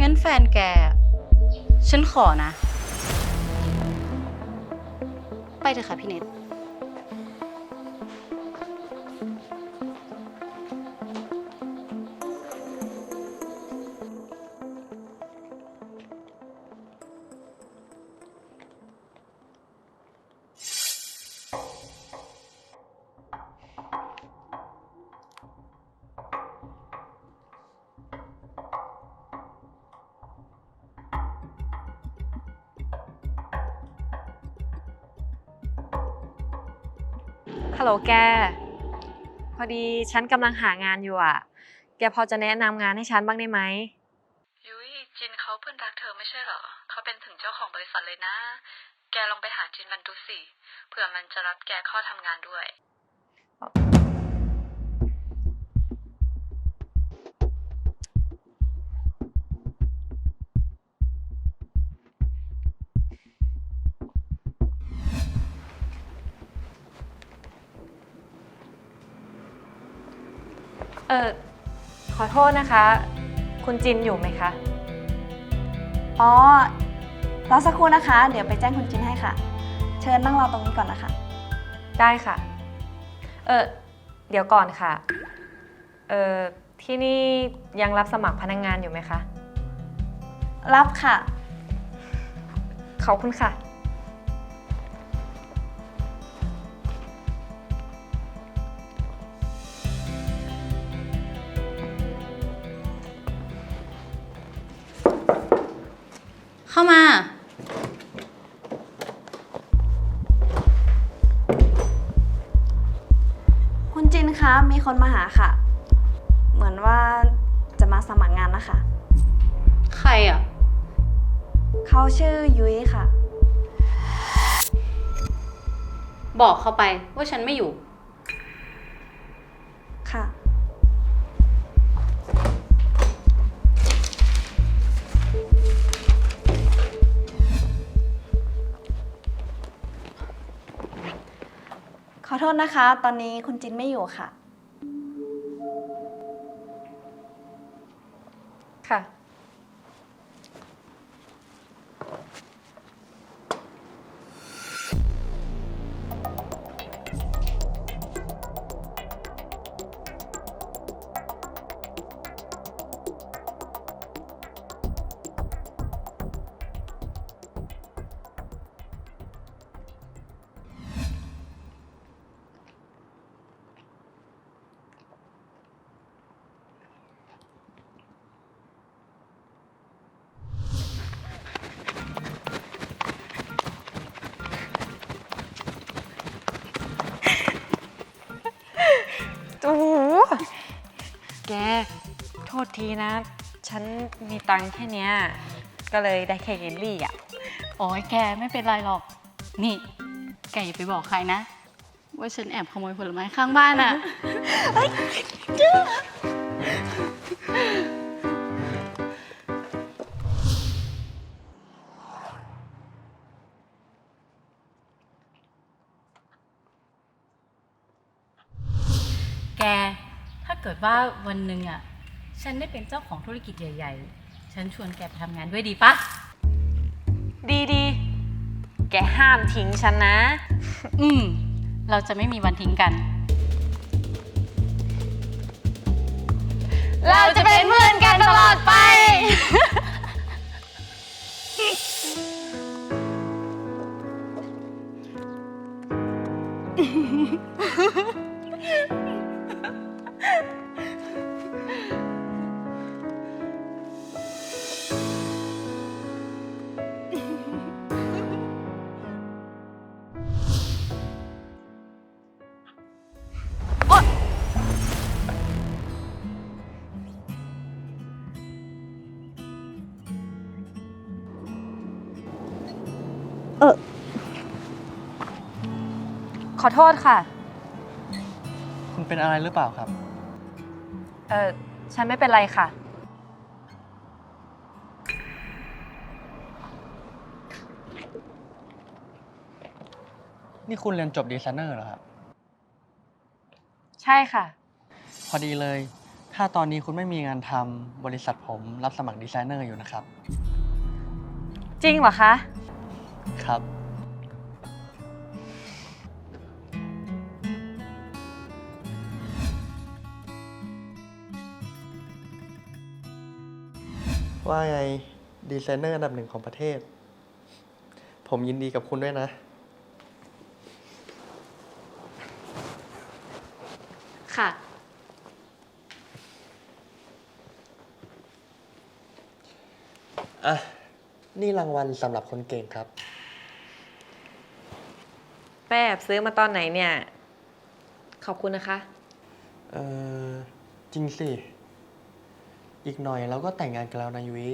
งั้นแฟนแก ฉันขอนะ ไปเถอะค่ะพี่เนท ฮัลโหลแก พอดีฉันกำลังหางานอยู่อะ แกพอจะแนะนำงานให้ฉันบ้างได้ไหม ยุ้ยจินเขาเพื่อนรักเธอไม่ใช่เหรอ เขาเป็นถึงเจ้าของบริษัทเลยนะ แกลองไปหาจินมันดูสิ เผื่อมันจะรับแกเข้าทำงานด้วย เออขอโทษนะคะ คุณจินอยู่ไหมคะ อ๋อรอสักครู่นะคะ เดี๋ยวไปแจ้งคุณจินให้ค่ะ เชิญนั่งรอตรงนี้ก่อนนะคะ ได้ค่ะ เออเดี๋ยวก่อนค่ะ เออที่นี่ยังรับสมัครพนักงงานอยู่ไหมคะ รับค่ะ ขอบคุณค่ะ เข้ามา คุณจินคะ มีคนมาหาค่ะ เหมือนว่าจะมาสมัครงานนะคะ ใครอะ เขาชื่อยุ้ยค่ะ บอกเขาไปว่าฉันไม่อยู่ ขอโทษนะคะ ตอนนี้คุณจินไม่อยู่ค่ะ แก โทษทีนะ ฉันมีตังค์แค่เนี้ย ก็เลยได้แค่เยลลี่อะ โอ้ยแกไม่เป็นไรหรอก นี่ แกอย่าไปบอกใครนะ ว่าฉันแอบขโมยผลไม้ข้างบ้านอะแก กิดว่าวันหนึ่งอะ ฉันได้เป็นเจ้าของธุรกิจใหญ่ ๆ ฉันชวนแกไปทำงานด้วยดีปะ ดีดีแกห้ามทิ้งฉันนะ อืม เราจะไม่มีวันทิ้งกัน เราจะเป็นเพื่อนกันตลอดไป อโทษค่ะ คุณเป็นอะไรหรือเปล่าครับ เออฉันไม่เป็นไรค่ะ นี่คุณเรียนจบดีไซเนอร์เหรอครับ ใช่ค่ะ พอดีเลย ถ้าตอนนี้คุณไม่มีงานทำบริษัทผมรับสมัครดีไซเนอร์อยู่นะครับ จริงเหรอคะ ครับ ว่าไงดีไซเนอร์อันดับหนึ่งของประเทศ ผมยินดีกับคุณด้วยนะ ค่ะ อะ นี่รางวัลสำหรับคนเก่งครับแม่แอบซื้อมาตอนไหนเนี่ย ขอบคุณนะคะ เออจริงสิ อีกหน่อยเราก็แต่งงานกันแล้วนะยุ้ย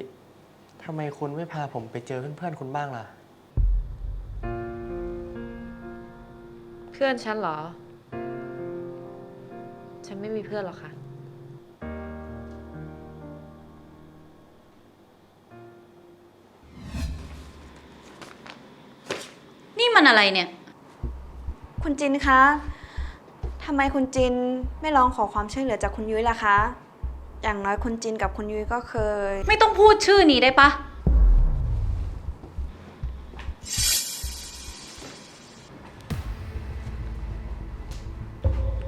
ทำไมคุณไม่พาผมไปเจอเพื่อนๆคุณบ้างล่ะ เพื่อนฉันเหรอ ฉันไม่มีเพื่อนหรอกค่ะ นี่มันอะไรเนี่ย คุณจินคะ ทำไมคุณจินไม่ลองขอความช่วยเหลือจากคุณยุ้ยล่ะคะ อย่างน้อยคุณจินกับคุณยุ้ยก็เคย ไม่ต้องพูดชื่อนี้ได้ปะ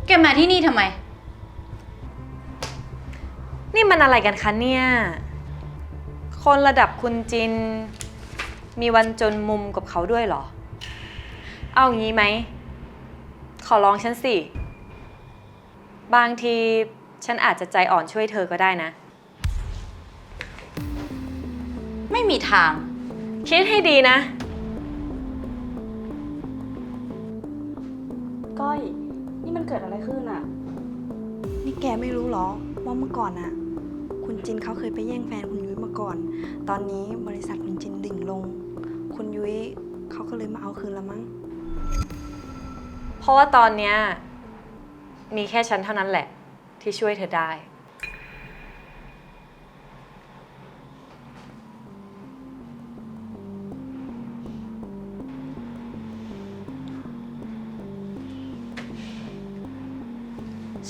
แกมาที่นี่ทำไม นี่มันอะไรกันคะเนี่ย คนระดับคุณจิน มีวันจนมุมกับเขาด้วยเหรอ เอาอย่างนี้ไหม ขอลองฉันสิ บางที ฉันอาจจะใจอ่อนช่วยเธอก็ได้นะ ไม่มีทาง คิดให้ดีนะ ก้อย นี่มันเกิดอะไรขึ้นอะนี่แกไม่รู้เหรอ ว่าเมื่อก่อนอะคุณจินเขาเคยไปแย่งแฟนคุณยุ้ยมาก่อน ตอนนี้บริษัทคุณจินดิ่งลง คุณยุ้ยเขาก็เลยมาเอาคืนละมั้ง เพราะว่าตอนเนี้ยมีแค่ฉันเท่านั้นแหละ ที่ช่วยเธอได้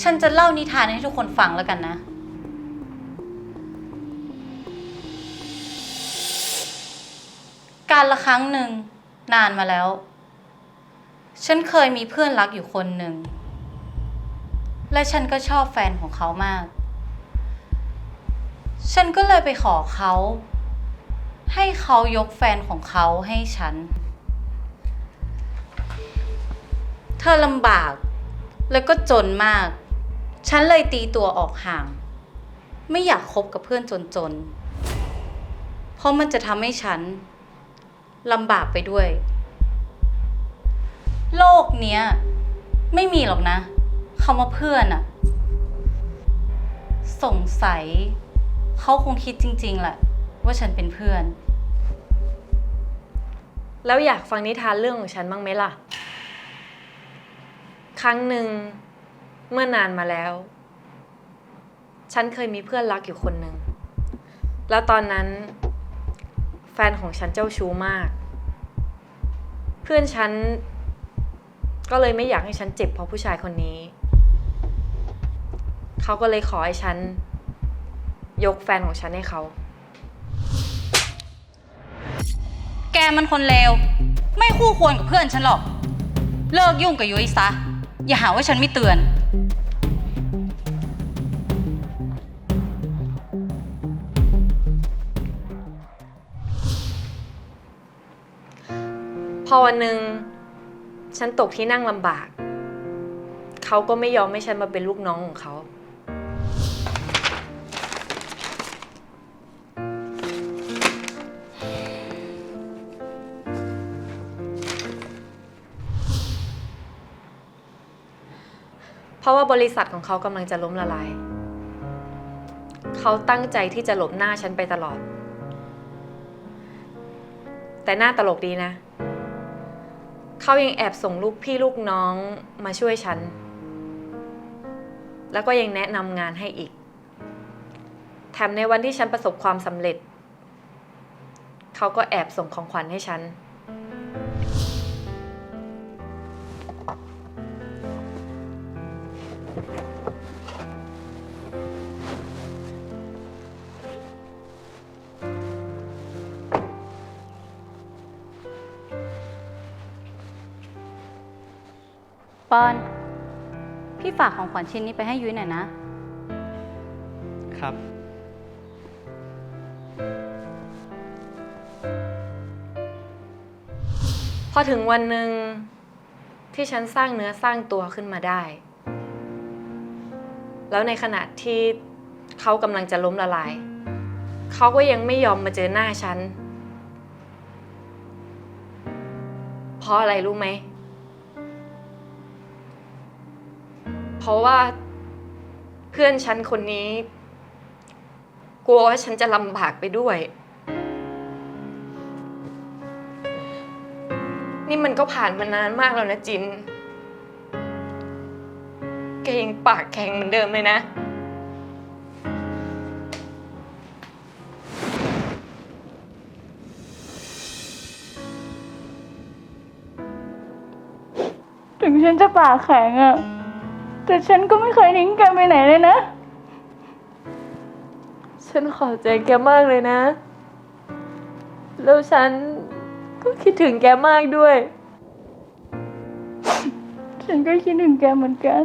ฉันจะเล่านิทานให้ทุกคนฟังแล้วกันนะ การละครั้งหนึ่งนานมาแล้ว ฉันเคยมีเพื่อนรักอยู่คนหนึ่ง และฉันก็ชอบแฟนของเขามาก ฉันก็เลยไปขอเขา ให้เขายกแฟนของเขาให้ฉัน เธอลำบาก แล้วก็จนมาก ฉันเลยตีตัวออกห่าง ไม่อยากคบกับเพื่อนจนๆ เพราะมันจะทำให้ฉันลำบากไปด้วย โลกเนี้ย ไม่มีหรอกนะ คำว่าเพื่อนอะสงสัย เขาคงคิดจริง ๆ แหละ ว่าฉันเป็นเพื่อน แล้วอยากฟังนิทานเรื่องของฉันบ้างไหมล่ะ ครั้งหนึ่งเมื่อนานมาแล้ว ฉันเคยมีเพื่อนรักอยู่คนหนึ่ง แล้วตอนนั้น แฟนของฉันเจ้าชู้มาก เพื่อนฉันก็เลยไม่อยากให้ฉันเจ็บเพราะผู้ชายคนนี้ เขาก็เลยขอให้ฉัน ยกแฟนของฉันให้เขา แกมันคนเลวไม่คู่ควรกับเพื่อนฉันหรอก เลิกยุ่งกับยุ้ยซะ อย่าหาว่าฉันไม่เตือน พอวันหนึ่งฉันตกที่นั่งลำบาก เขาก็ไม่ยอมให้ฉันมาเป็นลูกน้องของเขา ราะว่าบริษัทของเขากำลังจะล้มละลาย เขาตั้งใจที่จะหลบหน้าฉันไปตลอด แต่หน้าตลกดีนะ เขายังแอบส่งลูกพี่ลูกน้องมาช่วยฉัน แล้วก็ยังแนะนำงานให้อีก แถมในวันที่ฉันประสบความสำเร็จ เขาก็แอบส่งของขวัญให้ฉัน ปอน พี่ฝากของขวัญชิ้นนี้ไปให้ยุ้ยหน่อยนะ ครับ พอถึงวันหนึ่งที่ฉันสร้างเนื้อสร้างตัวขึ้นมาได้ แล้วในขณะที่เขากำลังจะล้มละลาย เขาก็ยังไม่ยอมมาเจอหน้าฉัน เพราะอะไรรู้ไหม ราะว่า เพื่อนฉันคนนี้ กลัวว่าฉันจะลำบากไปด้วย นี่มันก็ผ่านมานานมากแล้วนะจิน แกยังปากแข็งเหมือนเดิมเลยนะ ถึงฉันจะปากแข็งอะ แต่ฉันก็ไม่เคยทิ้งแกไปไหนเลยนะ ฉันขอบใจแกมากเลยนะ แล้วฉันก็คิดถึงแกมากด้วย ฉันก็คิดถึงแกเหมือนกัน